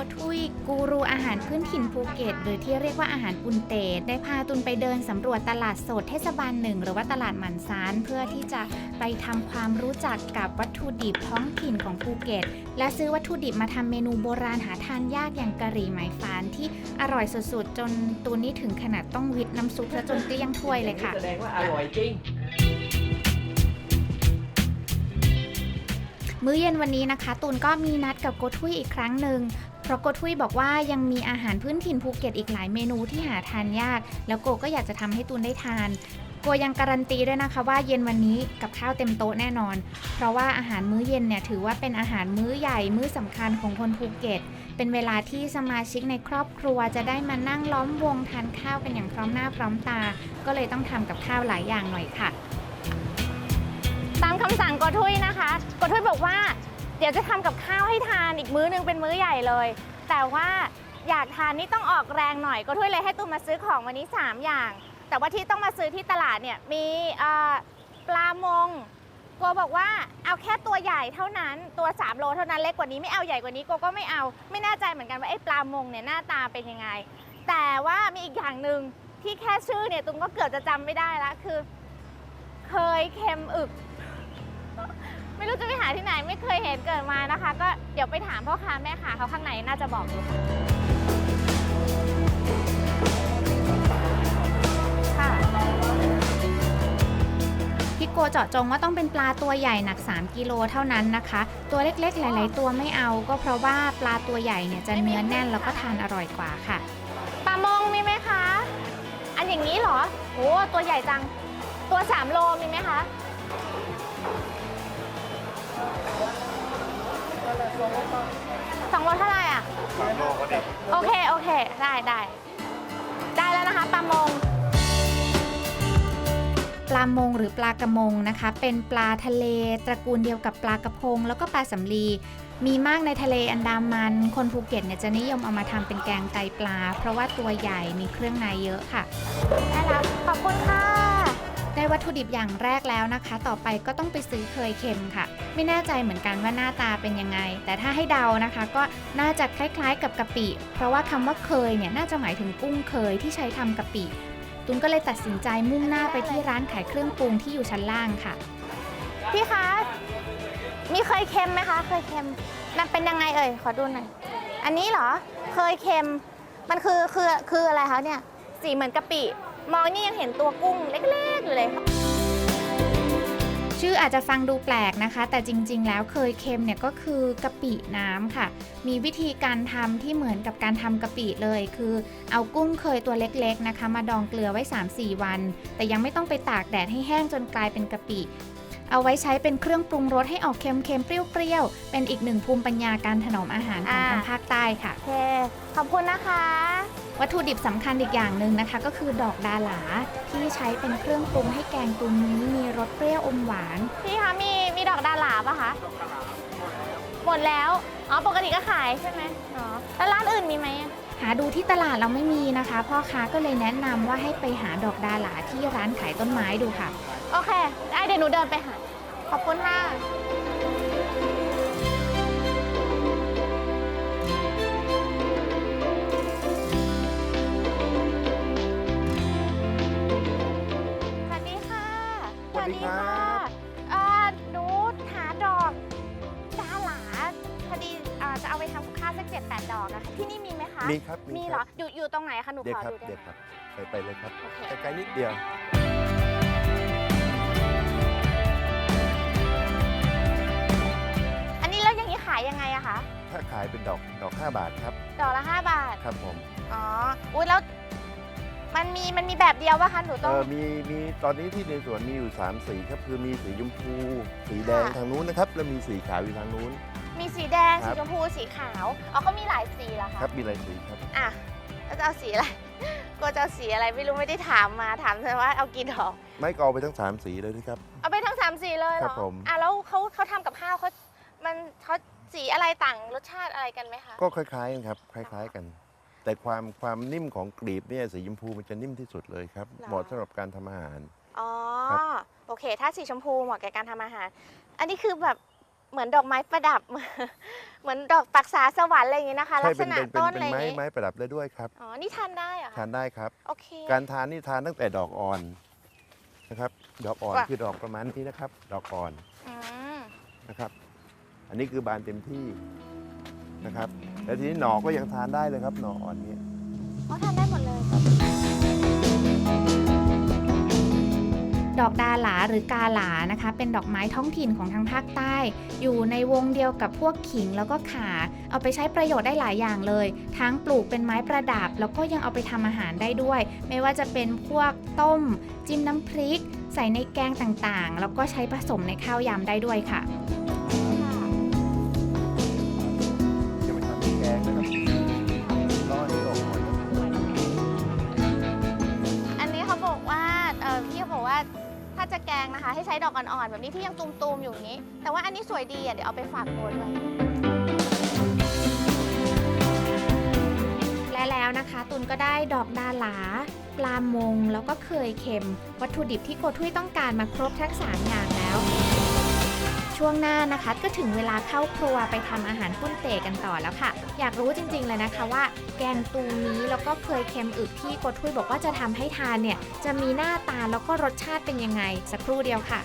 ที่โกทุยกูรูอาหารพื้นถิ่นภูเก็ต หรือที่เรียกว่าอาหารปุนเตดได้พาตุนไปเดินสำรวจตลาดสดเทศบาลหนึ่งหรือว่าตลาดหมันซาน เพื่อที่จะไปทำความรู้จักกับวัตถุดิบท้องถิ่นของภูเก็ต และซื้อวัตถุดิบมาทำเมนูโบราณหาทานยากอย่างกะหรี่ไหมฟานที่อร่อยสุดๆ จนตูนนี่ถึงขนาดต้องวิทน้ำซุปซะจนเกลี้ยงถ้วยเลยค่ะ แสดงว่าอร่อยจริง มื้อเย็นวันนี้นะคะ ตูนก็มีนัดกับโกทุยอีกครั้งหนึ่ง เพราะโกทุยบอกว่ายังมีอาหารพื้นถิ่นภูเก็ตอีกหลายเมนูที่หาทานยาก แล้วโกก็อยากจะทำให้ตูนได้ทานโกยังการันตีด้วยนะคะว่าเย็นวันนี้กับข้าวเต็มโต๊ะแน่นอน เพราะว่าอาหารมื้อเย็นเนี่ยถือว่าเป็นอาหารมื้อใหญ่มื้อสำคัญของคนภูเก็ต เป็นเวลาที่สมาชิกในครอบครัวจะได้มานั่งล้อมวงทานข้าวกันอย่างพร้อมหน้าพร้อมตา ก็เลยต้องทำกับข้าวหลายอย่างหน่อยค่ะ ตามคำสั่งโกทุยนะคะโกทุยบอกว่า เดี๋ยวจะทำกับข้าวให้ทานอีกมื้อหนึงเป็นมื้อใหญ่เลย แต่ว่าอยากทานนี่ต้องออกแรงหน่อยโกทุยเลยให้ตูนมาซื้อของวันนี้ 3 อย่าง แต่ว่าที่ต้องมาซื้อที่ตลาดเนี่ยมีปลามงโกบอกว่าเอาแค่ตัวใหญ่เท่านั้นตัว 3 โลเท่านั้นเล็กกว่านี้ไม่เอาใหญ่กว่านี้โกก็ไม่เอาไม่แน่ใจเหมือนกันว่าไอ้ปลามงเนี่ยหน้าตาเป็นยังไง แต่ว่ามีอีกอย่างหนึ่งที่แค่ชื่อเนี่ยตุนก็เกือบจะจำไม่ได้ละคือ เคยเค็มอึก ไม่รู้จะไปหาที่ไหนไม่เคยเห็นเกิดมานะคะ ก็เดี๋ยวไปถามพ่อค้าแม่ค้าเขาข้างในน่าจะบอกอยู่ค่ะพี่โกเจาะจงว่าต้องเป็นปลาตัวใหญ่หนัก 3 กิโลเท่านั้นนะคะ ตัวเล็กๆ หลาย ๆ ตัวไม่เอา ก็เพราะว่าปลาตัวใหญ่เนี่ยจะเนื้อแน่นแล้วก็ทานอร่อยกว่าค่ะ ปลามงมีไหมคะ อันอย่างนี้เหรอโอ้ตัวใหญ่จัง ตัว 3 โลมีไหมคะ สองโลเท่าไหร่อะโอเค โอเค ได้ได้ ได้แล้วนะคะปลามง ปลามงหรือปลากระมงนะคะ เป็นปลาทะเลตระกูลเดียวกับปลากระพง แล้วก็ปลาสำลี มีมากในทะเลอันดามัน คนภูเก็ตเนี่ยจะนิยมเอามาทำเป็นแกงไตปลา เพราะว่าตัวใหญ่มีเครื่องในเยอะค่ะ ได้แล้ว ขอบคุณค่ะ ได้วัตถุดิบอย่างแรกแล้วนะคะ ต่อไปก็ต้องไปซื้อเคยเค็มค่ะ ไม่แน่ใจเหมือนกันว่าหน้าตาเป็นยังไง แต่ถ้าให้เดานะคะ ก็น่าจะคล้ายๆกับกะปิ เพราะว่าคำว่าเคยเนี่ยน่าจะหมายถึงกุ้งเคยที่ใช้ทำกะปิตุนก็เลยตัดสินใจมุ่งหน้าไปที่ร้านขายเครื่องปรุงที่อยู่ชั้นล่างค่ะพี่คะมีเคยเค็มไหมคะ เคยเค็มมันเป็นยังไงเอ่ยขอดูหน่อยอันนี้เหรอเคยเค็มมันคือคือคืออะไรคะเนี่ยสีเหมือนกะปิ มองนี่ยังเห็นตัวกุ้งเล็กๆอยู่เลย ชื่ออาจจะฟังดูแปลกนะคะ แต่จริง ๆ แล้วเคยเค็มเนี่ยก็คือกะปิน้ำค่ะ มีวิธีการทำที่เหมือนกับการทำกะปิเลย คือเอากุ้งเคยตัวเล็กๆนะคะ มาดองเกลือไว้ 3-4 วัน แต่ยังไม่ต้องไปตากแดดให้แห้งจนกลายเป็นกะปิเอาไว้ใช้เป็นเครื่องปรุงรสให้ออกเค็มๆ เปรี้ยวๆ เป็นอีกหนึ่งภูมิปัญญาการถนอมอาหารของอ่าทางภาคใต้ค่ะโอเคขอบคุณนะคะ วัตถุดิบสำคัญอีกอย่างหนึ่งนะคะ ก็คือดอกดาหลาที่ใช้เป็นเครื่องปรุงให้แกงตุนนี้มีรสเปรี้ยวอมหวาน พี่คะมีมีดอกดาหลาปะคะหมดแล้วอ๋อปกติก็ขายใช่ไหมอ๋อแล้วร้านอื่นมีไหมอะหาดูที่ตลาดเราไม่มีนะคะ พ่อค้าก็เลยแนะนำว่าให้ไปหาดอกดาหลาที่ร้านขายต้นไม้ดูค่ะ โอเคได้เดี๋ยวหนูเดินไปหาขอบคุณค่ะส เจ็ดแปดดอกอะค่ะที่นี่มีไหมคะ มีครับมีคเหรอบอยู่อยู่ตรงไหนคะหนูเดี๋ยขวอครับดูได้เดี๋ยวไหคม รับไปไปเลยครับโอเค ไกลๆนิดเดียว อันนี้แล้วอย่างนี้ขายยังไงอะคะถ้าขายเป็นดอกดอก 5 บาทครับดอกละ5บาท ครับผมอ๋อ อุ้ยแล้วมันมีมันมีแบบเดียวป่ะคะหนูเอต้อง อมีมีตอนนี้ที่ในสวนมีอยู่ 3 สีครับ คือมีสีชมพู สีแดงค่ะ ทางนู้นนะครับ แล้วมีสีขาวอยู่ทางนู้น มีสีแดง ครัสีบ ชมพู สีขาว อ๋อเขามีหลายสีเหรอคะครับมีหลายสีครับ อะแล้วจะเอาสีอะไรก็จะเอาสีอะไรไม่รู้ไม่ได้ถามมา ถามเธอว่าเอากี่ดอก ไม่ก็เอาไปทั้ง3สีเลยนะครับ เอาไปทั้งสามสีเลยเหรครัอบผม อะแล้วเขาเขาทำกับข้าวเขามันเขาสีอะไรต่างรสชาติอะไรกันไหมคะก็คล้ายๆกันครับคล้าย ๆกัน แต่ความความนิ่มของกลีบเนี่ยสีชมพูมันจะนิ่มที่สุดเลยครับหรอเหมาะสำหรับการทำอาหาร อ๋อ ครับ โอเค ถ้าสีชมพูเหมาะแก่การทำอาหาร อันนี้คือแบบ เหมือนดอกไม้ประดับ เหมือนดอกปักษาสวรรค์อะไรอย่างงี้นะคะใช่ลักษเป็นณะเป็นเป็นต้นเป็อะไรนอย่างไม้งี้ไม้ประดับได้ด้วยครับอ๋อนี่ทานได้เหรอคะทานได้ครับ โอเค การทานนี่ทานตั้งแต่ดอกอ่อนนะครับ ดอกอ่อนว่ะคือดอกประมาณนี้นะครับ ดอกอ่อนอืมนะครับ อันนี้คือบานเต็มที่นะครับ แล้วทีนี้หน่อก็ยังทานได้เลยครับ หน่ออ่อนนี้อ๋อทานได้หมดเลย ดอกดาหลาหรือกาหลานะคะ เป็นดอกไม้ท้องถิ่นของทางภาคใต้ อยู่ในวงเดียวกับพวกขิงแล้วก็ข่าเอาไปใช้ประโยชน์ได้หลายอย่างเลย ทั้งปลูกเป็นไม้ประดับ แล้วก็ยังเอาไปทำอาหารได้ด้วย ไม่ว่าจะเป็นพวกต้ม จิ้มน้ำพริก ใส่ในแกงต่างๆ แล้วก็ใช้ผสมในข้าวยำได้ด้วยค่ะ ให้ใช้ดอกอ่อนๆแบบนี้ที่ยังตูมๆอยู่นี้ แต่ว่าอันนี้สวยดีอะเดี๋ยวเอาไปฝากโบด้วย และแล้วนะคะ ตุนก็ได้ดอกดาหลาปลามง แล้วก็เคยเค็ม วัตถุดิบที่โกทุยต้องการมาครบทั้ง 3 อย่างแล้ว ช่วงหน้านะคะก็ถึงเวลาเข้าครัวไปทำอาหารปุ้นเตกันต่อแล้วค่ะ อยากรู้จริงๆเลยนะคะว่า แกงตูนี้แล้วก็เคยเค็มอึกที่โกทุยบอกว่าจะทำให้ทานเนี่ยจะมีหน้าตาแล้วก็รสชาติเป็นยังไงสักครู่เดียวค่ะ